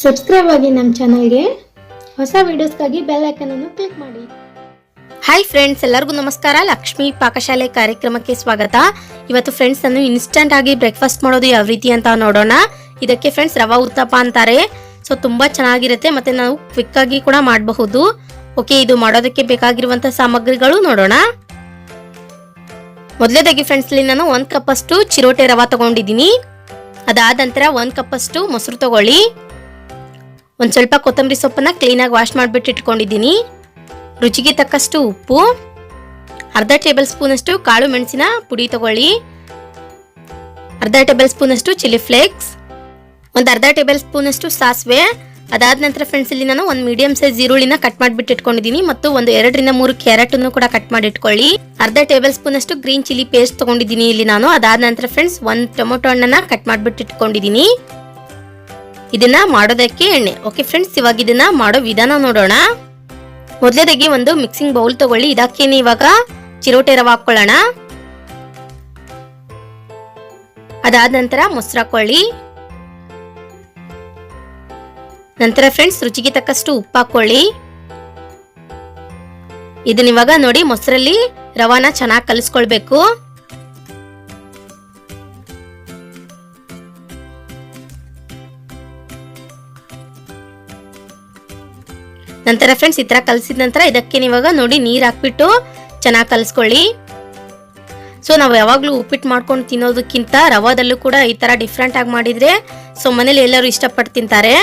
Subscribe ಆಗಿ ನಮ್ಮ ಚಾನಲ್ಗೆ ಹೊಸ ವಿಡಿಯೋಸ್ಗಾಗಿ ಬೆಲ್ ಐಕನನ್ನು ಕ್ಲಿಕ್ ಮಾಡಿ. ಹಾಯ್ ಫ್ರೆಂಡ್ಸ್ ಎಲ್ಲರಿಗೂ ನಮಸ್ಕಾರ. ಲಕ್ಷ್ಮಿ ಪಾಕಶಾಲೆ ಕಾರ್ಯಕ್ರಮಕ್ಕೆ ಸ್ವಾಗತ. ಇವತ್ತು ಫ್ರೆಂಡ್ಸ್ ಅನ್ನು ಇನ್ಸ್ಟಂಟ್ ಆಗಿ ಬ್ರೇಕ್ಫಾಸ್ಟ್ ಮಾಡೋದು ಯಾವ ರೀತಿ ಅಂತ ನೋಡೋಣ. ಇದಕ್ಕೆ ಫ್ರೆಂಡ್ಸ್ ರವಾ ಉತ್ತಪ್ಪ ಅಂತಾರೆ. ಸೊ ತುಂಬಾ ಚೆನ್ನಾಗಿರುತ್ತೆ ಮತ್ತೆ ನಾವು ಕ್ವಿಕ್ ಆಗಿ ಕೂಡ ಮಾಡಬಹುದು. ಓಕೆ ಇದು ಮಾಡೋದಕ್ಕೆ ಬೇಕಾಗಿರುವಂತಹ ಸಾಮಗ್ರಿಗಳು ನೋಡೋಣ. ಮೊದಲೇದಾಗಿ ಫ್ರೆಂಡ್ಸ್ ಇಲ್ಲಿ ನಾನು ಒಂದ್ ಕಪ್ ಅಷ್ಟು ಚಿರೋಟೆ ರವಾ ತಗೊಂಡಿದ್ದೀನಿ. ಅದಾದ ನಂತರ ಒಂದ್ ಕಪ್ ಅಷ್ಟು ಮೊಸರು ತಗೊಳ್ಳಿ. ಒಂದ್ ಸ್ವಲ್ಪ ಕೊತ್ತಂಬರಿ ಸೊಪ್ಪನ್ನು ಕ್ಲೀನಾಗಿ ವಾಶ್ ಮಾಡಿಬಿಟ್ಟು ಇಟ್ಕೊಂಡಿದ್ದೀನಿ. ರುಚಿಗೆ ತಕ್ಕಷ್ಟು ಉಪ್ಪು, ಅರ್ಧ ಟೇಬಲ್ ಸ್ಪೂನಷ್ಟು ಕಾಳು ಮೆಣಸಿನ ಪುಡಿ ತಗೊಳ್ಳಿ. ಅರ್ಧ ಟೇಬಲ್ ಸ್ಪೂನಷ್ಟು ಚಿಲ್ಲಿ ಫ್ಲೇಕ್ಸ್ ಒಂದು ಅರ್ಧ ಟೇಬಲ್ ಸ್ಪೂನಷ್ಟು ಸಾಸಿವೆ. ಅದಾದ ನಂತರ ಫ್ರೆಂಡ್ಸ್ ಇಲ್ಲಿ ನಾನು ಒಂದು ಮೀಡಿಯಂ ಸೈಜ್ ಈರುಳ್ಳಿನ ಕಟ್ ಮಾಡಿಬಿಟ್ಟು ಇಟ್ಕೊಂಡಿದ್ದೀನಿ ಮತ್ತು ಒಂದು ಎರಡರಿಂದ ಮೂರು ಕ್ಯಾರೆಟ್ ಅನ್ನು ಕೂಡ ಕಟ್ ಮಾಡಿ ಇಟ್ಕೊಳ್ಳಿ. ಅರ್ಧ ಟೇಬಲ್ ಸ್ಪೂನ್ ಅಷ್ಟು ಗ್ರೀನ್ ಚಿಲ್ಲಿ ಪೇಸ್ಟ್ ತಗೊಂಡಿದ್ದೀನಿ ಇಲ್ಲಿ ನಾನು. ಅದಾದ ನಂತರ ಫ್ರೆಂಡ್ಸ್ ಒಂದು ಟೊಮೊಟೊ ಹಣ್ಣನ್ನ ಕಟ್ ಮಾಡಿಬಿಟ್ಟು ಇಟ್ಕೊಂಡಿದ್ದೀನಿ. ಇದನ್ನ ಮಾಡೋದಕ್ಕೆ ಎಣ್ಣೆ. ಓಕೆ ಫ್ರೆಂಡ್ಸ್ ಇವಾಗ ಇದನ್ನ ಮಾಡೋ ವಿಧಾನ ನೋಡೋಣ. ಮೊದಲೇದಾಗಿ ಒಂದು ಮಿಕ್ಸಿಂಗ್ ಬೌಲ್ ತಗೊಳ್ಳಿ. ಇದಕ್ಕೇನೆ ಇವಾಗ? ಚಿರೋಟೆ ರವೆ ಹಾಕೊಳ್ಳೋಣ ಅದಾದ ನಂತರ ಮೊಸರು ಹಾಕೊಳ್ಳಿ ನಂತರ ಫ್ರೆಂಡ್ಸ್ ರುಚಿಗೆ ತಕ್ಕಷ್ಟು ಉಪ್ಪು ಹಾಕೊಳ್ಳಿ ಇದನ್ನ ಇವಾಗ ನೋಡಿ ಮೊಸರಲ್ಲಿ ರವಾನ ಚೆನ್ನಾಗಿ ಕಲಿಸ್ಕೊಳ್ಬೇಕು. ನಂತರ ಫ್ರೆಂಡ್ಸ್ ಈ ಥರ ಕಲಸಿದ ನಂತರ ಇದಕ್ಕೆ ಇವಾಗ ನೋಡಿ ನೀರ್ ಹಾಕ್ಬಿಟ್ಟು ಚೆನ್ನಾಗಿ ಕಲಿಸ್ಕೊಳ್ಳಿ. ಸೊ ನಾವು ಯಾವಾಗಲೂ ಉಪ್ಪಿಟ್ಟು ಮಾಡ್ಕೊಂಡು ತಿನ್ನೋದಕ್ಕಿಂತ ರವಾದಲ್ಲೂ ಕೂಡ ಈ ತರ ಡಿಫ್ರೆಂಟ್ ಆಗಿ ಮಾಡಿದ್ರೆ ಸೊ ಮನೇಲಿ ಎಲ್ಲರೂ ಇಷ್ಟಪಟ್ಟು ತಿಂತಾರೆ.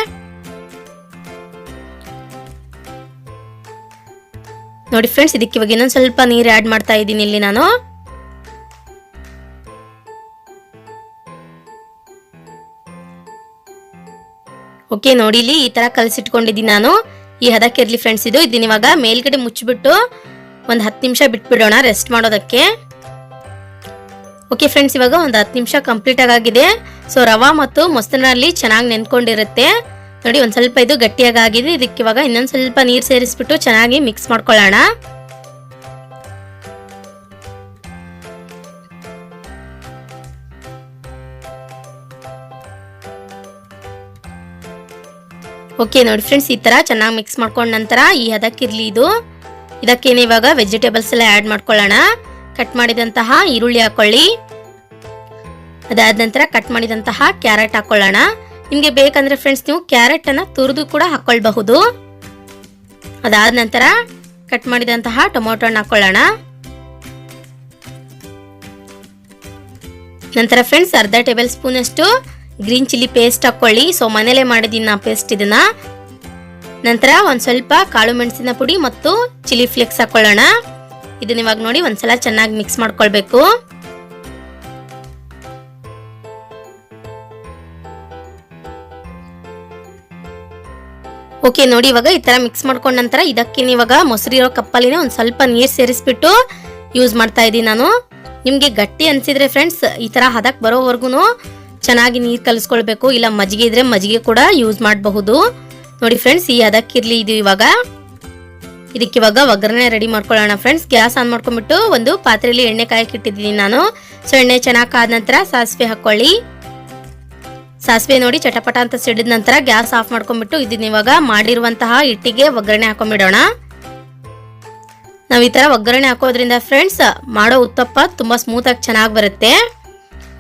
ನೋಡಿ ಫ್ರೆಂಡ್ಸ್ ಇದಕ್ಕೆ ಇವಾಗ ಇನ್ನೊಂದು ಸ್ವಲ್ಪ ನೀರು ಆ್ಯಡ್ ಮಾಡ್ತಾ ಇದ್ದೀನಿ ಇಲ್ಲಿ ನಾನು. ಓಕೆ ನೋಡಿ ಇಲ್ಲಿ ಈ ತರ ಕಲಸಿಟ್ಕೊಂಡಿದ್ದೀನಿ ನಾನು. ಈ ಹದಕ್ಕೆ ಇರಲಿ ಫ್ರೆಂಡ್ಸ್ ಇದು ಇದನ್ನ ಇವಾಗ ಮೇಲ್ಗಡೆ ಮುಚ್ಚಿಬಿಟ್ಟು ಒಂದು ಹತ್ತು ನಿಮಿಷ ಬಿಟ್ಬಿಡೋಣ ರೆಸ್ಟ್ ಮಾಡೋದಕ್ಕೆ. ಓಕೆ ಫ್ರೆಂಡ್ಸ್ ಇವಾಗ ಒಂದು ಹತ್ತು ನಿಮಿಷ ಕಂಪ್ಲೀಟ್ ಆಗಿದೆ ಸೊ ರವಾ ಮತ್ತು ಮೊಸರಿನಲ್ಲಿ ಚೆನ್ನಾಗಿ ನೆನ್ಕೊಂಡಿರುತ್ತೆ. ನೋಡಿ, ಒಂದು ಸ್ವಲ್ಪ ಇದು ಗಟ್ಟಿಯಾಗಿ ಇದಕ್ಕೆ ಇವಾಗ ಇನ್ನೊಂದು ಸ್ವಲ್ಪ ನೀರು ಸೇರಿಸ್ಬಿಟ್ಟು ಚೆನ್ನಾಗಿ ಮಿಕ್ಸ್ ಮಾಡ್ಕೊಳ್ಳೋಣ. ಓಕೆ ನೋಡಿ ಫ್ರೆಂಡ್ಸ್ ಈ ತರ ಚೆನ್ನಾಗಿ ಮಿಕ್ಸ್ ಮಾಡ್ಕೊಂಡ ನಂತರ ಈ ಹದಕ್ಕಿರಲಿ ಇದು. ಇದಕ್ಕೇನು ಇವಾಗ ವೆಜಿಟೇಬಲ್ಸ್ ಎಲ್ಲ ಆ್ಯಡ್ ಮಾಡ್ಕೊಳ್ಳೋಣ. ಕಟ್ ಮಾಡಿದಂತಹ ಈರುಳ್ಳಿ ಹಾಕೊಳ್ಳಿ. ಅದಾದ ನಂತರ ಕಟ್ ಮಾಡಿದಂತಹ ಕ್ಯಾರೆಟ್ ಹಾಕೊಳ್ಳೋಣ. ನಿಮಗೆ ಬೇಕಂದ್ರೆ ಫ್ರೆಂಡ್ಸ್ ನೀವು ಕ್ಯಾರೆಟ್ ಅನ್ನ ತುರಿದು ಕೂಡ ಹಾಕ್ಕೊಳ್ಬಹುದು ಅದಾದ ನಂತರ ಕಟ್ ಮಾಡಿದಂತಹ ಟೊಮೊಟೊ ಹಣ್ಣು ಹಾಕೊಳ್ಳೋಣ. ನಂತರ ಫ್ರೆಂಡ್ಸ್ ಅರ್ಧ ಟೇಬಲ್ ಸ್ಪೂನ್ ಅಷ್ಟು ಗ್ರೀನ್ ಚಿಲ್ಲಿ ಪೇಸ್ಟ್ ಹಾಕೊಳ್ಳಿ. ಸೊ ಮನೇಲೆ ಮಾಡಿದ್ದೀನಿ ನಾ ಪೇಸ್ಟ್ ಇದನ್ನ. ನಂತರ ಒಂದ್ ಸ್ವಲ್ಪ ಕಾಳು ಮೆಣಸಿನ ಪುಡಿ ಮತ್ತು ಚಿಲ್ಲಿ ಫ್ಲೇಕ್ಸ್ ಹಾಕೊಳ್ಳೋಣ. ಇದನ್ನ ಇವಾಗ ನೋಡಿ ಒಂದ್ಸಲ ಚೆನ್ನಾಗಿ ಮಿಕ್ಸ್ ಮಾಡ್ಕೊಳ್ಬೇಕು. ಓಕೆ ನೋಡಿ ಇವಾಗ ಈ ತರ ಮಿಕ್ಸ್ ಮಾಡ್ಕೊಂಡ ನಂತರ ಇದಕ್ಕೆ ಇವಾಗ ಮೊಸರಿರೋ ಕಪ್ಪಲ್ಲಿನ ಒಂದ್ ಸ್ವಲ್ಪ ನೀರು ಸೇರಿಸ್ಬಿಟ್ಟು ಯೂಸ್ ಮಾಡ್ತಾ ಇದ್ದೀನಿ ನಾನು. ನಿಮ್ಗೆ ಗಟ್ಟಿ ಅನ್ಸಿದ್ರೆ ಫ್ರೆಂಡ್ಸ್ ಈ ತರ ಹದಕ್ ಬರೋವರೆಗೂ ಚೆನ್ನಾಗಿ ನೀರು ಕಲಿಸ್ಕೊಳ್ಬೇಕು. ಇಲ್ಲ ಮಜ್ಜಿಗೆ ಇದ್ರೆ ಮಜ್ಜಿಗೆ ಕೂಡ ಯೂಸ್ ಮಾಡಬಹುದು. ನೋಡಿ ಫ್ರೆಂಡ್ಸ್ ಈ ಅದಕ್ಕಿರಲಿ ಇದು ಇವಾಗ. ಇದಕ್ಕೆ ಇವಾಗ ಒಗ್ಗರಣೆ ರೆಡಿ ಮಾಡ್ಕೊಳ್ಳೋಣ ಫ್ರೆಂಡ್ಸ್ ಗ್ಯಾಸ್ ಆನ್ ಮಾಡ್ಕೊಂಡ್ಬಿಟ್ಟು ಒಂದು ಪಾತ್ರೆಯಲ್ಲಿ ಎಣ್ಣೆ ಕಾಯಕ್ಕೆ ಇಟ್ಟಿದ್ದೀನಿ ನಾನು. ಸೊ ಎಣ್ಣೆ ಚೆನ್ನಾಗಿ ಕಾದ ನಂತರ ಸಾಸಿವೆ ಹಾಕೊಳ್ಳಿ. ಸಾಸಿವೆ ನೋಡಿ ಚಟಪಟ ಅಂತ ಸಿಡಿದ ನಂತರ ಗ್ಯಾಸ್ ಆಫ್ ಮಾಡ್ಕೊಂಡ್ಬಿಟ್ಟು ಇದನ್ನ ಇವಾಗ ಮಾಡಿರುವಂತಹ ಹಿಟ್ಟಿಗೆ ಒಗ್ಗರಣೆ ಹಾಕೊಂಡ್ಬಿಡೋಣ. ನಾವು ಈ ತರ ಒಗ್ಗರಣೆ ಹಾಕೋದ್ರಿಂದ ಫ್ರೆಂಡ್ಸ್ ಮಾಡೋ ಉತ್ತಪ್ಪ ತುಂಬಾ ಸ್ಮೂತಾಗಿ ಚೆನ್ನಾಗಿ ಬರುತ್ತೆ.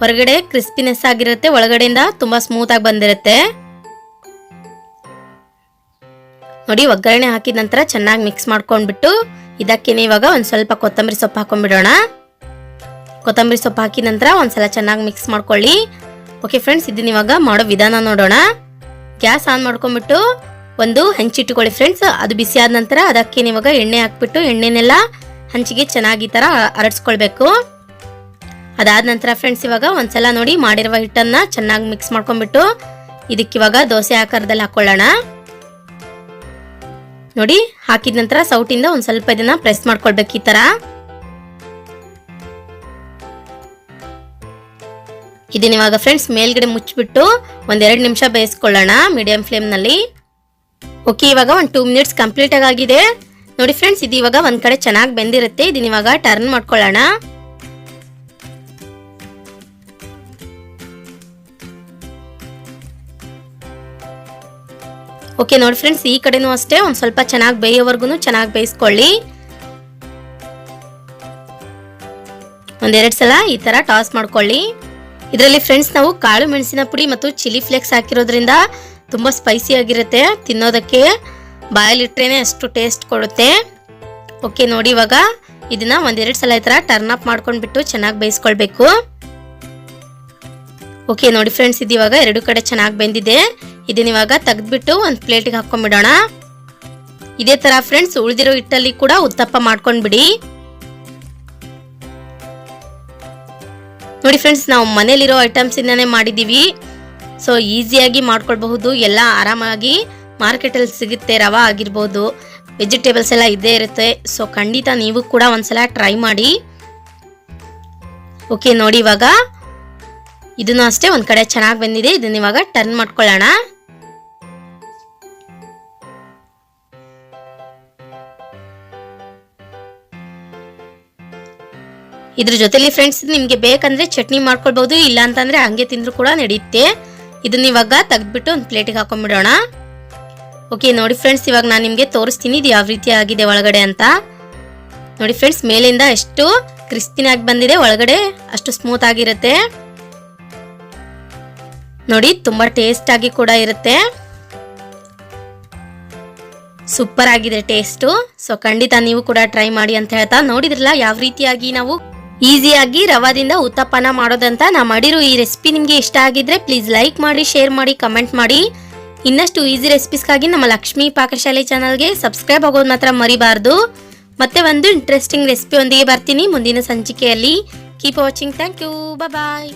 ಹೊರಗಡೆ ಕ್ರಿಸ್ಪಿನೆಸ್ ಆಗಿರುತ್ತೆ, ಒಳಗಡೆಯಿಂದ ತುಂಬಾ ಆಗಿ ಬಂದಿರುತ್ತೆ. ನೋಡಿ, ಒಗ್ಗರಣೆ ಹಾಕಿದ ನಂತರ ಚೆನ್ನಾಗಿ ಮಿಕ್ಸ್ ಮಾಡ್ಕೊಂಡ್ಬಿಟ್ಟು ಇದಕ್ಕೇನೆ ಇವಾಗ ಒಂದು ಸ್ವಲ್ಪ ಕೊತ್ತಂಬರಿ ಸೊಪ್ಪು ಹಾಕೊಂಡ್ಬಿಡೋಣ. ಕೊತ್ತಂಬರಿ ಸೊಪ್ಪು ಹಾಕಿದ ನಂತರ ಒಂದ್ಸಲ ಚೆನ್ನಾಗಿ ಮಿಕ್ಸ್ ಮಾಡ್ಕೊಳ್ಳಿ. ಓಕೆ ಫ್ರೆಂಡ್ಸ್ ಇದನ್ನ ಇವಾಗ ಮಾಡೋ ವಿಧಾನ ನೋಡೋಣ. ಗ್ಯಾಸ್ ಆನ್ ಮಾಡ್ಕೊಂಡ್ಬಿಟ್ಟು ಒಂದು ಹಂಚಿಟ್ಟುಕೊಳ್ಳಿ ಫ್ರೆಂಡ್ಸ್ ಅದು ಬಿಸಿ ಆದ ನಂತರ ಅದಕ್ಕೆ ಇವಾಗ ಎಣ್ಣೆ ಹಾಕ್ಬಿಟ್ಟು, ಎಣ್ಣೆನೆಲ್ಲ ಹಂಚಿಗೆ ಚೆನ್ನಾಗಿ ಈ ಥರ ಹರಡ್ಸ್ಕೊಳ್ಬೇಕು ಅದಾದ ನಂತರ ಫ್ರೆಂಡ್ಸ್ ಇವಾಗ ಒಂದ್ಸಲ ನೋಡಿ ಮಾಡಿರುವ ಹಿಟ್ಟನ್ನ ಚೆನ್ನಾಗಿ ಮಿಕ್ಸ್ ಮಾಡ್ಕೊಂಡ್ಬಿಟ್ಟು ಇದಕ್ಕಿವಾಗ ದೋಸೆ ಆಕಾರದಲ್ಲಿ ಹಾಕೊಳ್ಳೋಣ. ನೋಡಿ, ಹಾಕಿದ ನಂತರ ಸೌಟಿಂದ ಒಂದ್ ಸ್ವಲ್ಪ ಇದನ್ನ ಪ್ರೆಸ್ ಮಾಡ್ಕೊಳ್ಬೇಕು ಈ ತರ. ಇದನ್ನ ಇವಾಗ ಫ್ರೆಂಡ್ಸ್ ಮೇಲ್ಗಡೆ ಮುಚ್ಚಿಬಿಟ್ಟು ಒಂದೆರಡು ನಿಮಿಷ ಬೇಯಿಸ್ಕೊಳ್ಳೋಣ ಮೀಡಿಯಂ ಫ್ಲೇಮ್ನಲ್ಲಿ ಓಕೆ ಇವಾಗ ಒಂದು ಟೂ ಮಿನಿಟ್ಸ್ ಕಂಪ್ಲೀಟ್ ಆಗಿದೆ. ನೋಡಿ ಫ್ರೆಂಡ್ಸ್ ಇದು ಇವಾಗ ಒಂದು ಕಡೆ ಚೆನ್ನಾಗಿ ಬೆಂದಿರುತ್ತೆ. ಇದನ್ನ ಇವಾಗ ಟರ್ನ್ ಮಾಡ್ಕೊಳ್ಳೋಣ. ಓಕೆ ನೋಡಿ ಫ್ರೆಂಡ್ಸ್ ಈ ಕಡೆನೂ ಅಷ್ಟೇ. ಒಂದು ಸ್ವಲ್ಪ ಚೆನ್ನಾಗಿ ಬೇಯೋವರೆಗೂ ಚೆನ್ನಾಗಿ ಬೇಯಿಸ್ಕೊಳ್ಳಿ. ಒಂದೆರಡು ಸಲ ಈ ಥರ ಟಾಸ್ ಮಾಡ್ಕೊಳ್ಳಿ. ಇದರಲ್ಲಿ ಫ್ರೆಂಡ್ಸ್ ನಾವು ಕಾಳು ಮೆಣಸಿನ ಪುಡಿ ಮತ್ತು ಚಿಲ್ಲಿ ಫ್ಲೇಕ್ಸ್ ಹಾಕಿರೋದ್ರಿಂದ ತುಂಬ ಸ್ಪೈಸಿ ಆಗಿರುತ್ತೆ ತಿನ್ನೋದಕ್ಕೆ. ಬಾಯಲ್ಲಿಟ್ರೇನೆ ಅಷ್ಟು ಟೇಸ್ಟ್ ಕೊಡುತ್ತೆ. ಓಕೆ ನೋಡಿ ಇವಾಗ ಇದನ್ನ ಒಂದೆರಡು ಸಲ ಈ ಥರ ಟರ್ನ್ ಅಪ್ ಮಾಡ್ಕೊಂಡ್ಬಿಟ್ಟು ಚೆನ್ನಾಗಿ ಬೇಯಿಸ್ಕೊಳ್ಬೇಕು. ಓಕೆ ನೋಡಿ ಫ್ರೆಂಡ್ಸ್ ಇದು ಇವಾಗ ಎರಡು ಕಡೆ ಚೆನ್ನಾಗಿ ಬೆಂದಿದೆ. ಇದನ್ನ ಇವಾಗ ತೆಗೆದ್ಬಿಟ್ಟು ಒಂದು ಪ್ಲೇಟಿಗೆ ಹಾಕೊಂಡ್ಬಿಡೋಣ ಇದೇ ತರ ಫ್ರೆಂಡ್ಸ್ ಉಳಿದಿರೋ ಹಿಟ್ಟಲ್ಲಿ ಕೂಡ ಉತ್ತಪ್ಪ ಮಾಡ್ಕೊಂಡ್ಬಿಡಿ. ನೋಡಿ ಫ್ರೆಂಡ್ಸ್ ನಾವು ಮನೇಲಿರೋ ಐಟಮ್ಸ್ ಇಂದಾನೆ ಮಾಡಿದೀವಿ. ಸೊ ಈಸಿಯಾಗಿ ಮಾಡ್ಕೊಳ್ಬಹುದು, ಎಲ್ಲ ಆರಾಮಾಗಿ ಮಾರ್ಕೆಟಲ್ಲಿ ಸಿಗುತ್ತೆ, ರವಾ ಆಗಿರ್ಬೋದು ವೆಜಿಟೇಬಲ್ಸ್ ಎಲ್ಲ ಇದ್ದೇ ಇರುತ್ತೆ. ಸೊ ಖಂಡಿತ ನೀವು ಕೂಡ ಒಂದ್ಸಲ ಟ್ರೈ ಮಾಡಿ. ಓಕೆ ನೋಡಿ ಇವಾಗ. ಇದನ್ನು ಅಷ್ಟೇ ಒಂದು ಕಡೆ ಚೆನ್ನಾಗಿ ಬಂದಿದೆ, ಇದನ್ನ ಇವಾಗ ಟರ್ನ್ ಮಾಡ್ಕೊಳ್ಳೋಣ. ಇದ್ರ ಜೊತೆಲಿ ಫ್ರೆಂಡ್ಸ್ ನಿಮಗೆ ಬೇಕಂದ್ರೆ ಚಟ್ನಿ ಮಾಡ್ಕೊಳ್ಬಹುದು ಇಲ್ಲ ಅಂತಂದ್ರೆ ಹಂಗೆ ತಿಂದ್ರು ಕೂಡ ನಡೆಯುತ್ತೆ. ಇದನ್ನ ಇವಾಗ ತೆಗೆದ್ಬಿಟ್ಟು ಒಂದು ಪ್ಲೇಟಿಗೆ ಹಾಕೊಂಡ್ಬಿಡೋಣ. ಓಕೆ ನೋಡಿ ಫ್ರೆಂಡ್ಸ್ ಇವಾಗ ನಾನು ನಿಮಗೆ ತೋರಿಸ್ತೀನಿ ಇದು ಯಾವ ರೀತಿ ಆಗಿದೆ ಒಳಗಡೆ ಅಂತ. ನೋಡಿ ಫ್ರೆಂಡ್ಸ್ ಮೇಲಿಂದ ಎಷ್ಟು ಕ್ರಿಸ್ಪಿನಾಗಿ ಬಂದಿದೆ, ಒಳಗಡೆ ಅಷ್ಟು ಸ್ಮೂತ್ ಆಗಿರುತ್ತೆ. ನೋಡಿ, ತುಂಬಾ ಟೇಸ್ಟ್ ಆಗಿ ಕೂಡ ಇರುತ್ತೆ. ಸೂಪರ್ ಆಗಿದೆ ಟೇಸ್ಟು ಸೊ ಖಂಡಿತ ನೀವು ಕೂಡ ಟ್ರೈ ಮಾಡಿ ಅಂತ ಹೇಳ್ತಾ ನೋಡಿದ್ರಲ್ಲ, ಯಾವ ರೀತಿಯಾಗಿ ನಾವು ಈಸಿಯಾಗಿ ರವಾದಿಂದ ಉತ್ತಪ್ಪನ ಮಾಡೋದಂತ ನಾ ಮಾಡಿರೋ ಈ ರೆಸಿಪಿ ನಿಮಗೆ ಇಷ್ಟ ಆಗಿದ್ರೆ ಪ್ಲೀಸ್ ಲೈಕ್ ಮಾಡಿ ಶೇರ್ ಮಾಡಿ ಕಮೆಂಟ್ ಮಾಡಿ. ಇನ್ನಷ್ಟು ಈಸಿ ರೆಸಿಪೀಸ್ಗಾಗಿ ನಮ್ಮ ಲಕ್ಷ್ಮೀ ಪಾಕಶಾಲೆ ಚಾನಲ್ಗೆ ಸಬ್ಸ್ಕ್ರೈಬ್ ಆಗೋದು ಮಾತ್ರ ಮರಿಬಾರ್ದು. ಮತ್ತೆ ಒಂದು ಇಂಟ್ರೆಸ್ಟಿಂಗ್ ರೆಸಿಪಿ ಒಂದಿಗೆ ಬರ್ತೀನಿ ಮುಂದಿನ ಸಂಚಿಕೆಯಲ್ಲಿ. Keep watching thank you bye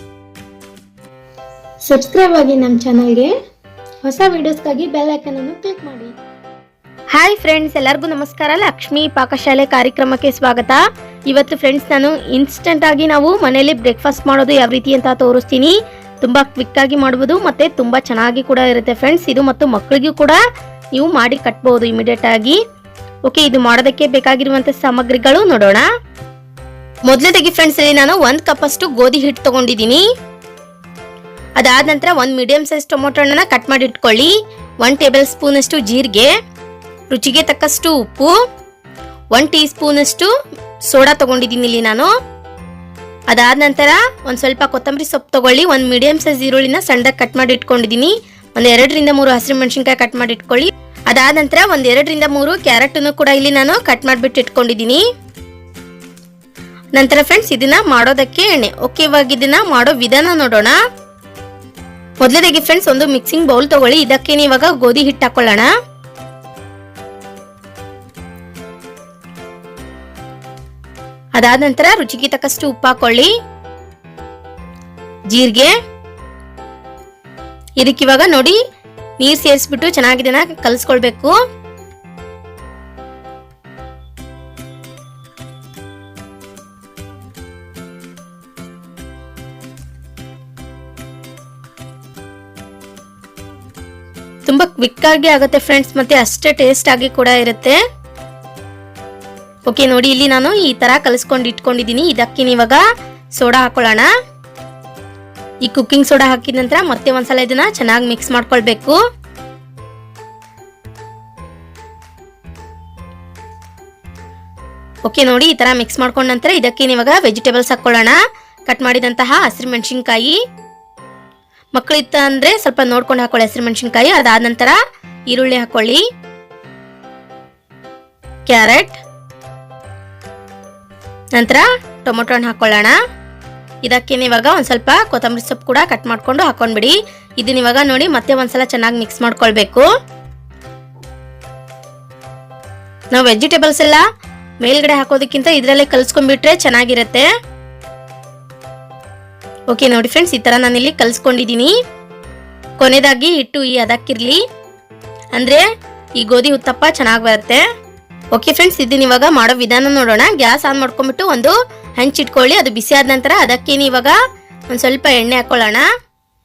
subscribe ಆಗಿ ನಮ್ಮ ಚಾನಲ್ಗೆ. ಹೊಸ ವಿಡಿಯೋಸ್ಗಾಗಿ ಬೆಲ್ ಐಕನ್ ಅನ್ನು ಕ್ಲಿಕ್ ಮಾಡಿ. ಹಾಯ್ ಫ್ರೆಂಡ್ಸ್ ಎಲ್ಲರಿಗೂ ನಮಸ್ಕಾರ. ಲಕ್ಷ್ಮಿ ಪಾಕಶಾಲೆ ಕಾರ್ಯಕ್ರಮಕ್ಕೆ ಸ್ವಾಗತ. ಇವತ್ತು ಫ್ರೆಂಡ್ಸ್ ನಾನು ಇನ್ಸ್ಟೆಂಟ್ ಆಗಿ ನಾವು ಮನೆಯಲ್ಲಿ ಬ್ರೇಕ್ಫಾಸ್ಟ್ ಮಾಡೋದು ಯಾವ ರೀತಿ ಅಂತ ತೋರಿಸ್ತೀನಿ. ತುಂಬ ಕ್ವಿಕ್ ಆಗಿ ಮಾಡ್ಬೋದು ಮತ್ತೆ ತುಂಬಾ ಚೆನ್ನಾಗಿ ಕೂಡ ಇರುತ್ತೆ ಫ್ರೆಂಡ್ಸ್ ಇದು ಮತ್ತು ಮಕ್ಕಳಿಗೂ ಕೂಡ ನೀವು ಮಾಡಿ ಕಟ್ಬಹುದು ಇಮಿಡಿಯೇಟ್ ಆಗಿ. ಓಕೆ ಇದು ಮಾಡೋದಕ್ಕೆ ಬೇಕಾಗಿರುವಂತ ಸಾಮಗ್ರಿಗಳು ನೋಡೋಣ. ಮೊದಲನೇದಾಗಿ ಫ್ರೆಂಡ್ಸ್ ಇಲ್ಲಿ ನಾನು ಒಂದ್ ಕಪ್ ಅಷ್ಟು ಗೋಧಿ ಹಿಟ್ಟು ತಗೊಂಡಿದ್ದೀನಿ. ಅದಾದ ನಂತರ ಒಂದು ಮೀಡಿಯಂ ಸೈಜ್ ಟೊಮೊಟೊ ಹಣ್ಣನ್ನ ಕಟ್ ಮಾಡಿ ಇಟ್ಕೊಳ್ಳಿ. ಒನ್ ಟೇಬಲ್ ಸ್ಪೂನ್ ಅಷ್ಟು ಜೀರಿಗೆ, ರುಚಿಗೆ ತಕ್ಕಷ್ಟು ಉಪ್ಪು ಒನ್ ಟೀ ಸ್ಪೂನ್ ಅಷ್ಟು ಸೋಡಾ ತಗೊಂಡಿದ್ದೀನಿ ಇಲ್ಲಿ ನಾನು. ಅದಾದ ನಂತರ ಒಂದು ಸ್ವಲ್ಪ ಕೊತ್ತಂಬರಿ ಸೊಪ್ಪು ತಗೊಳ್ಳಿ, ಒಂದು ಮೀಡಿಯಂ ಸೈಜ್ ಈರುಳ್ಳಿನ ಸಣ್ಣದಾಗಿ ಕಟ್ ಮಾಡಿ ಇಟ್ಕೊಂಡಿದ್ದೀನಿ. ಒಂದು ಎರಡರಿಂದ ಮೂರು ಹಸಿರು ಮೆಣಸಿನ್ಕಾಯಿ ಕಟ್ ಮಾಡಿ ಇಟ್ಕೊಳ್ಳಿ. ಅದಾದ ನಂತರ ಒಂದು ಎರಡರಿಂದ ಮೂರು ಕ್ಯಾರೆಟನ್ನು ಕೂಡ ಇಲ್ಲಿ ನಾನು ಕಟ್ ಮಾಡಿಬಿಟ್ಟು ಇಟ್ಕೊಂಡಿದ್ದೀನಿ. ನಂತರ ಫ್ರೆಂಡ್ಸ್ ಇದನ್ನ ಮಾಡೋದಕ್ಕೆ ಎಣ್ಣೆ. ಓಕೆ ಇವಾಗ ಇದನ್ನ ಮಾಡೋ ವಿಧಾನ ನೋಡೋಣ. ಮೊದಲನೇದಾಗಿ ಫ್ರೆಂಡ್ಸ್ ಒಂದು ಮಿಕ್ಸಿಂಗ್ ಬೌಲ್ ತಗೊಳ್ಳಿ. ಇದಕ್ಕೆ ಇವಾಗ ಗೋಧಿ ಹಿಟ್ಟು ಹಾಕೊಳ್ಳೋಣ. ಅದಾದ ನಂತರ ರುಚಿಗೆ ತಕ್ಕಷ್ಟು ಉಪ್ಪು ಹಾಕೊಳ್ಳಿ. ಜೀರಿಗೆ. ಇದಕ್ಕಿವಾಗ ನೋಡಿ, ನೀರು ಸೇರಿಸ್ಬಿಟ್ಟು ಚೆನ್ನಾಗಿದೆನ ಕಲಿಸ್ಕೊಳ್ಬೇಕು. ತುಂಬಾ ಕ್ವಿಕ್ ಆಗಿ ಆಗುತ್ತೆ ಫ್ರೆಂಡ್ಸ್ ಮತ್ತೆ ಅಷ್ಟೇ ಟೇಸ್ಟ್ ಆಗಿ ಕೂಡ ಇರುತ್ತೆ. ಓಕೆ, ನೋಡಿ, ಇಲ್ಲಿ ನಾನು ಈ ತರ ಕಲಿಸ್ಕೊಂಡು ಇಟ್ಕೊಂಡಿದ್ದೀನಿ. ಇದಕ್ಕೆ ಇವಾಗ ಸೋಡಾ ಹಾಕೊಳ್ಳೋಣ. ಈ ಕುಕ್ಕಿಂಗ್ ಸೋಡಾ ಹಾಕಿದ ನಂತರ ಮತ್ತೆ ಒಂದ್ಸಲ ಇದನ್ನ ಚೆನ್ನಾಗಿ ಮಿಕ್ಸ್ ಮಾಡ್ಕೊಳ್ಬೇಕು. ಓಕೆ, ನೋಡಿ, ಈ ತರ ಮಿಕ್ಸ್ ಮಾಡ್ಕೊಂಡ ನಂತರ ಇದಕ್ಕೆ ಇವಾಗ ವೆಜಿಟೇಬಲ್ಸ್ ಹಾಕೊಳ್ಳೋಣ. ಕಟ್ ಮಾಡಿದಂತಹ ಹಸಿರು ಮೆಣಸಿನ್ಕಾಯಿ. ಮಕ್ಕಳಿತ್ತ ಅಂದ್ರೆ ಸ್ವಲ್ಪ ನೋಡ್ಕೊಂಡು ಹಾಕೊಳ್ಳಿ ಹಸಿರು ಮೆಣಸಿನ್ಕಾಯಿ. ಅದಾದ ನಂತರ ಈರುಳ್ಳಿ ಹಾಕೊಳ್ಳಿ. ಕ್ಯಾರೆಟ್. ನಂತರ ಟೊಮೊಟೊ ಹಣ್ಣು ಹಾಕೊಳ್ಳೋಣ. ಇದಕ್ಕೆ ಇವಾಗ ಒಂದು ಸ್ವಲ್ಪ ಕೊತ್ತಂಬರಿ ಸೊಪ್ಪು ಕೂಡ ಕಟ್ ಮಾಡಿಕೊಂಡು ಹಾಕೊಂಡ್ಬಿಡಿ. ಇದನ್ನ ಇವಾಗ ನೋಡಿ ಮತ್ತೆ ಒಂದ್ಸಲ ಚೆನ್ನಾಗಿ ಮಿಕ್ಸ್ ಮಾಡ್ಕೊಳ್ಬೇಕು. ನಾವು ವೆಜಿಟೇಬಲ್ಸ್ ಎಲ್ಲ ಮೇಲ್ಗಡೆ ಹಾಕೋದಕ್ಕಿಂತ ಇದರಲ್ಲೇ ಕಲ್ಸ್ಕೊಂಡ್ಬಿಟ್ರೆ ಚೆನ್ನಾಗಿರುತ್ತೆ. ಓಕೆ ನೋಡಿ ಫ್ರೆಂಡ್ಸ್ ಈ ಥರ ನಾನಿಲ್ಲಿ ಕಲ್ಸ್ಕೊಂಡಿದ್ದೀನಿ ಕೊನೆಯದಾಗಿ ಹಿಟ್ಟು ಈ ಅದಕ್ಕಿರ್ಲಿ. ಅಂದರೆ ಈ ಗೋಧಿ ಉತ್ತಪ್ಪ ಚೆನ್ನಾಗಿ ಬರುತ್ತೆ. ಓಕೆ ಫ್ರೆಂಡ್ಸ್ ಇದನ್ನ ಇವಾಗ ಮಾಡೋ ವಿಧಾನ ನೋಡೋಣ. ಗ್ಯಾಸ್ ಆನ್ ಮಾಡ್ಕೊಂಡ್ಬಿಟ್ಟು ಒಂದು ಹಂಚಿಟ್ಕೊಳ್ಳಿ ಅದು ಬಿಸಿ ಆದ ನಂತರ ಅದಕ್ಕೇನು ಇವಾಗ ಒಂದು ಸ್ವಲ್ಪ ಎಣ್ಣೆ ಹಾಕೊಳ್ಳೋಣ.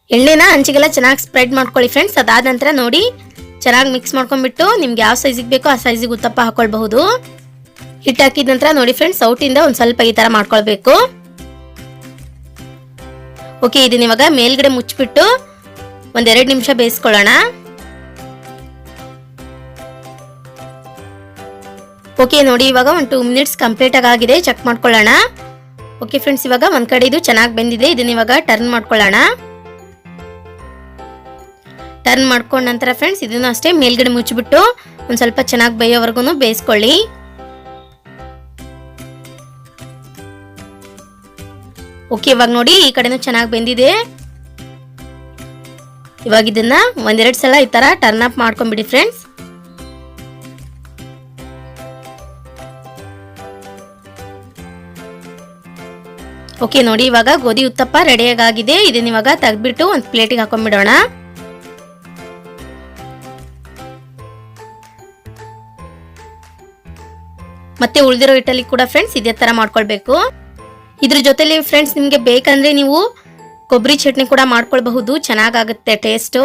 ಎಣ್ಣೆನ ಹಂಚಿಗೆಲ್ಲ ಚೆನ್ನಾಗಿ ಸ್ಪ್ರೆಡ್ ಮಾಡ್ಕೊಳ್ಳಿ ಫ್ರೆಂಡ್ಸ್ ಅದಾದ ನಂತರ ನೋಡಿ ಚೆನ್ನಾಗಿ ಮಿಕ್ಸ್ ಮಾಡ್ಕೊಂಡ್ಬಿಟ್ಟು ನಿಮ್ಗೆ ಯಾವ ಸೈಜಿಗೆ ಬೇಕೋ ಆ ಸೈಜಿಗೆ ಉತ್ತಪ್ಪ ಹಾಕೊಳ್ಬಹುದು. ಹಿಟ್ಟು ಹಾಕಿದ ನಂತರ ನೋಡಿ ಫ್ರೆಂಡ್ಸ್ ಔಟಿಂದ ಒಂದು ಸ್ವಲ್ಪ ಈ ಥರ ಮಾಡ್ಕೊಳ್ಬೇಕು. ಓಕೆ ಇದನ್ನ ಇವಾಗ ಮೇಲ್ಗಡೆ ಮುಚ್ಚಿಬಿಟ್ಟು ಒಂದೆರಡು ನಿಮಿಷ ಬೇಯಿಸ್ಕೊಳ್ಳೋಣ. ಓಕೆ ನೋಡಿ, ಇವಾಗ ಒಂದು ಟೂ ಮಿನಿಟ್ಸ್ ಕಂಪ್ಲೀಟ್ ಆಗಿದೆ ಚೆಕ್ ಮಾಡ್ಕೊಳ್ಳೋಣ. ಓಕೆ ಫ್ರೆಂಡ್ಸ್ ಇವಾಗ ಒಂದು ಕಡೆ ಇದು ಚೆನ್ನಾಗಿ ಬೆಂದಿದೆ. ಇದನ್ನ ಇವಾಗ ಟರ್ನ್ ಮಾಡ್ಕೊಳ್ಳೋಣ. ಟರ್ನ್ ಮಾಡ್ಕೊಂಡ ನಂತರ ಫ್ರೆಂಡ್ಸ್ ಇದನ್ನು ಅಷ್ಟೇ ಮೇಲ್ಗಡೆ ಮುಚ್ಚಿಬಿಟ್ಟು ಒಂದು ಸ್ವಲ್ಪ ಚೆನ್ನಾಗಿ ಬೇಯೋವರೆಗೂ ಬೇಯಿಸ್ಕೊಳ್ಳಿ. ಓಕೆ ಇವಾಗ ನೋಡಿ, ಈ ಕಡೆನೂ ಚೆನ್ನಾಗಿ ಬೆಂದಿದೆ. ಇವಾಗ ಇದನ್ನ ಒಂದೆರಡು ಸಲ ಈ ತರ ಟರ್ನ್ ಅಪ್ ಮಾಡ್ಕೊಂಬಿಡಿ ಫ್ರೆಂಡ್ಸ್ ಓಕೆ, ನೋಡಿ, ಇವಾಗ ಗೋಧಿ ಉತ್ತಪ್ಪ ರೆಡಿಯಾಗಿದೆ ಇದನ್ನ ಇವಾಗ ತೆಗ್ದ್ಬಿಟ್ಟು ಒಂದು ಪ್ಲೇಟಿಗೆ ಹಾಕೊಂಡ್ಬಿಡೋಣ. ಮತ್ತೆ ಉಳಿದಿರೋ ಹಿಟ್ಟಲ್ಲಿ ಕೂಡ ಫ್ರೆಂಡ್ಸ್ ಇದೇ ತರ ಮಾಡ್ಕೊಳ್ಬೇಕು. ಇದ್ರ ಜೊತೆಲಿ ಫ್ರೆಂಡ್ಸ್ ನಿಮಗೆ ಬೇಕಂದ್ರೆ ನೀವು ಕೊಬ್ಬರಿ ಚಟ್ನಿ ಕೂಡ ಮಾಡ್ಕೊಳ್ಬಹುದು. ಚೆನ್ನಾಗಾಗುತ್ತೆ ಟೇಸ್ಟು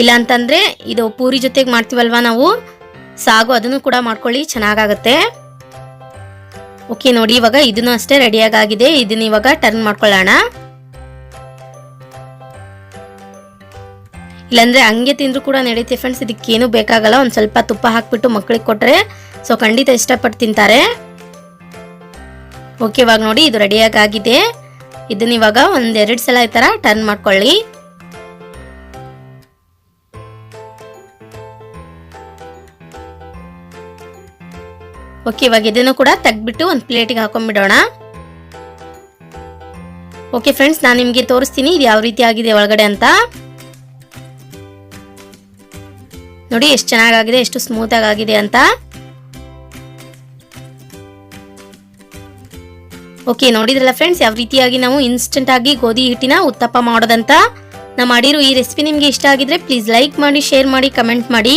ಇಲ್ಲ ಅಂತಂದ್ರೆ ಇದು ಪೂರಿ ಜೊತೆಗೆ ಮಾಡ್ತೀವಲ್ವಾ ನಾವು? ಸಾಗು, ಅದನ್ನು ಕೂಡ ಮಾಡ್ಕೊಳ್ಳಿ, ಚೆನ್ನಾಗಾಗುತ್ತೆ. ಓಕೆ, ನೋಡಿ, ಇವಾಗ ಇದನ್ನು ಅಷ್ಟೇ ರೆಡಿಯಾಗಿದೆ ಇದನ್ನ ಇವಾಗ ಟರ್ನ್ ಮಾಡ್ಕೊಳ್ಳೋಣ. ಇಲ್ಲಾಂದ್ರೆ ಹಂಗೆ ತಿಂದ್ರು ಕೂಡ ನಡೀತೆ ಫ್ರೆಂಡ್ಸ್ ಇದಕ್ಕೇನು ಬೇಕಾಗಲ್ಲ. ಒಂದು ಸ್ವಲ್ಪ ತುಪ್ಪ ಹಾಕ್ಬಿಟ್ಟು ಮಕ್ಕಳಿಗೆ ಕೊಟ್ರೆ ಸೊ ಖಂಡಿತ ಇಷ್ಟಪಟ್ಟು ತಿಂತಾರೆ. ಓಕೆ, ಇವಾಗ ನೋಡಿ, ಇದು ರೆಡಿಯಾಗಿ ಆಗಿದೆ ಇದನ್ನ ಇವಾಗ ಒಂದೆರಡು ಸಲ ಈ ಥರ ಟರ್ನ್ ಮಾಡ್ಕೊಳ್ಳಿ. ಓಕೆ ಇವಾಗ ಇದನ್ನು ಕೂಡ ತೆಗ್ದುಬಿಟ್ಟು ಒಂದು ಪ್ಲೇಟಿಗೆ ಹಾಕೊಂಡ್ಬಿಡೋಣ. ಓಕೆ ಫ್ರೆಂಡ್ಸ್ ನಾನು ನಿಮಗೆ ತೋರಿಸ್ತೀನಿ ಇದು ಯಾವ ರೀತಿ ಆಗಿದೆ ಒಳಗಡೆ ಅಂತ. ನೋಡಿ, ಎಷ್ಟು ಚೆನ್ನಾಗಾಗಿದೆ, ಎಷ್ಟು ಸ್ಮೂತ್ ಆಗಿದೆ ಅಂತ. ಓಕೆ ನೋಡಿದ್ರಲ್ಲ ಫ್ರೆಂಡ್ಸ್ ಯಾವ ರೀತಿಯಾಗಿ ನಾವು ಇನ್ಸ್ಟೆಂಟ್ ಆಗಿ ಗೋಧಿ ಹಿಟ್ಟಿನ ಉತ್ತಪ್ಪ ಮಾಡೋದಂತ. ನಾ ಮಾಡಿರೋ ಈ ರೆಸಿಪಿ ನಿಮಗೆ ಇಷ್ಟ ಆಗಿದ್ರೆ ಪ್ಲೀಸ್ ಲೈಕ್ ಮಾಡಿ ಶೇರ್ ಮಾಡಿ ಕಮೆಂಟ್ ಮಾಡಿ.